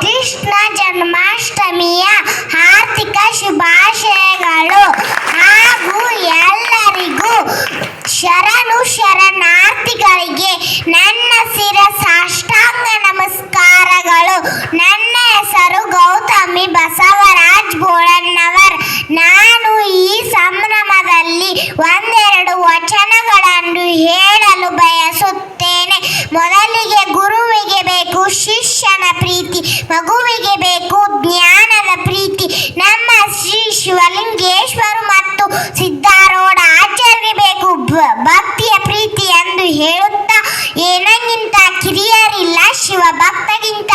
ಕೃಷ್ಣ ಜನ್ಮಾಷ್ಟಮಿಯ ಆರ್ಥಿಕ ಶುಭಾಶಯಗಳು ಹಾಗೂ ಎಲ್ಲರಿಗೂ ಶರಣು ಶರಣಾರ್ಥಿಗಳಿಗೆ ನನ್ನ ಸಿರ ಸಾಷ್ಟಾಂಗ ನಮಸ್ಕಾರಗಳು. ನನ್ನ ಹೆಸರು ಗೌತಮಿ ಬಸವರಾಜ್ ಪ್ರೀತಿ. ಮಗುವಿಗೆ ಬೇಕು ಜ್ಞಾನದ ಪ್ರೀತಿ. ನಮ್ಮ ಶ್ರೀ ಶಿವಲಿಂಗೇಶ್ವರ ಮತ್ತು ಸಿದ್ಧಾರೂಢ ಆಚಾರ್ಯ ಬೇಕು ಭಕ್ತಿಯ ಪ್ರೀತಿ ಎಂದು ಹೇಳುತ್ತಾ ಏನಗಿಂತ ಕಿರಿಯರಿಲ್ಲ ಶಿವ ಭಕ್ತಗಿಂತ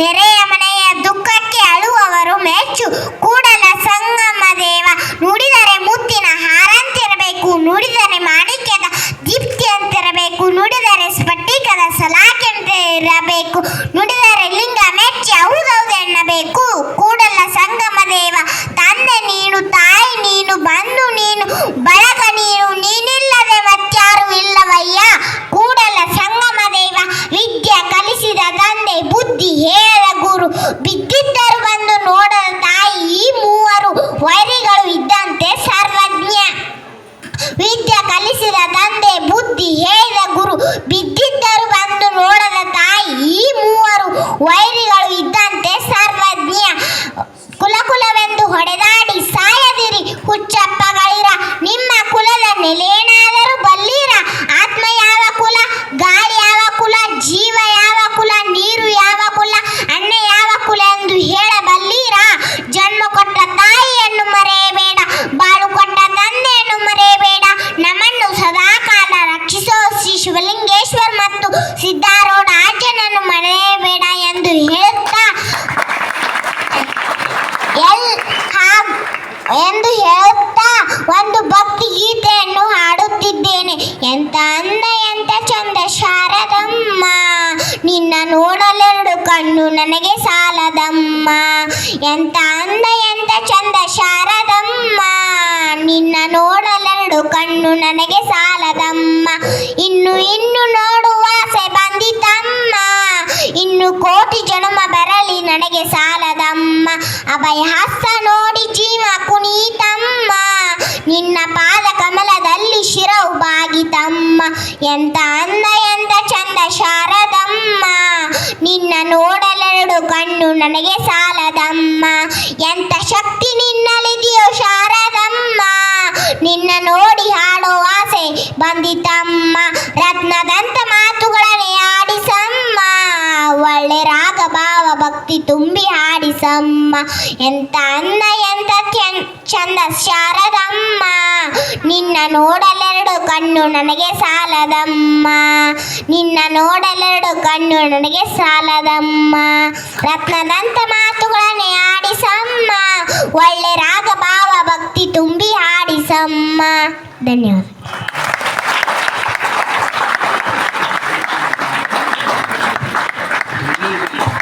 ನೆರೆಯ ಮನೆಯ ದುಃಖಕ್ಕೆ ಅಳುವವರು ಮೆಚ್ಚು. ಕೂಡಲ ಸಂಗಮ ದೇವ, ನುಡಿದರೆ ಮುತ್ತಿನ ಹಾರಂತಿರಬೇಕು, ನುಡಿದರೆ ಮಾಣಿಕ್ಯದ ದೀಪ್ತಿ ಅಂತಿರಬೇಕು ನುಡಿದರೆ ಸ್ಫಟಿಕದ ಸಲಾಕೆಂತೆ ಇರಬೇಕು ನುಡಿದರೆ ಲಿಂಗ ಸಾಲದಮ್ಮ ಎಂತ ಅಂದ ಎಂತ ಚಂದ ಶಾರದಮ್ಮ. ನಿನ್ನ ನೋಡಲೆರಡು ಕಣ್ಣು ನನಗೆ ಸಾಲದಮ್ಮ. ಇನ್ನು ಇನ್ನು ನೋಡುವ ಆಸೆ ಬಂದಿತಮ್ಮ. ಇನ್ನು ಕೋಟಿ ಜನ್ಮ ಬರಲಿ ನನಗೆ ಸಾಲದಮ್ಮ. ಅಭಯ ಹಸ್ತ ನೋಡಿ ಜೀವ ಕುಣಿತಮ್ಮ. ನಿನ್ನ ಪಾದ ಕಮಲದಲ್ಲಿ ಶಿರವು ಬಾಗಿತಮ್ಮ. ಎಂತ ಅಂದ ಎಂತ ಚಂದ ಶಾರದಮ್ಮ. ನಿನ್ನ ನೋಡಲೆರಡು ಕಣ್ಣು ನನಗೆ ಸಾಲದಮ್ಮ. ಎಂತ ಶಕ್ತಿ ನಿನ್ನಲ್ಲಿದೆಯೋ ಶಾರದಮ್ಮ. ನಿನ್ನ ನೋಡಿ ಹಾಡೋ ಆಸೆ ಬಂದಿತಮ್ಮ. ರತ್ನದಂತ ಮಾತುಗಳನ್ನೇ ಆಡಿಸಮ್ಮ. ಒಳ್ಳೆ ರಾಗ ಭಾವ ಭಕ್ತಿ ತುಂಬಿ ಹಾಡಿಸಮ್ಮ. ಎಂತ ಅನ್ನ, ಎಂತ ಚಂದ ಶಾರದಮ್ಮ. ನಿನ್ನ ನೋಡಲೆರಡು ಕಣ್ಣು ನನಗೆ ಸಾಲದಮ್ಮ. ನಿನ್ನ ನೋಡಲೆರಡು ಕಣ್ಣು ನನಗೆ ಸಾಲದಮ್ಮ. ರತ್ನದಂತ ಮಾತುಗಳನ್ನೇ ಆಡಿಸಮ್ಮ. ಒಳ್ಳೆ ರಾಗ ಭಾವ ಭಕ್ತಿ ತುಂಬಿ ಹಾಡಿಸಮ್ಮ. ಧನ್ಯವಾದ.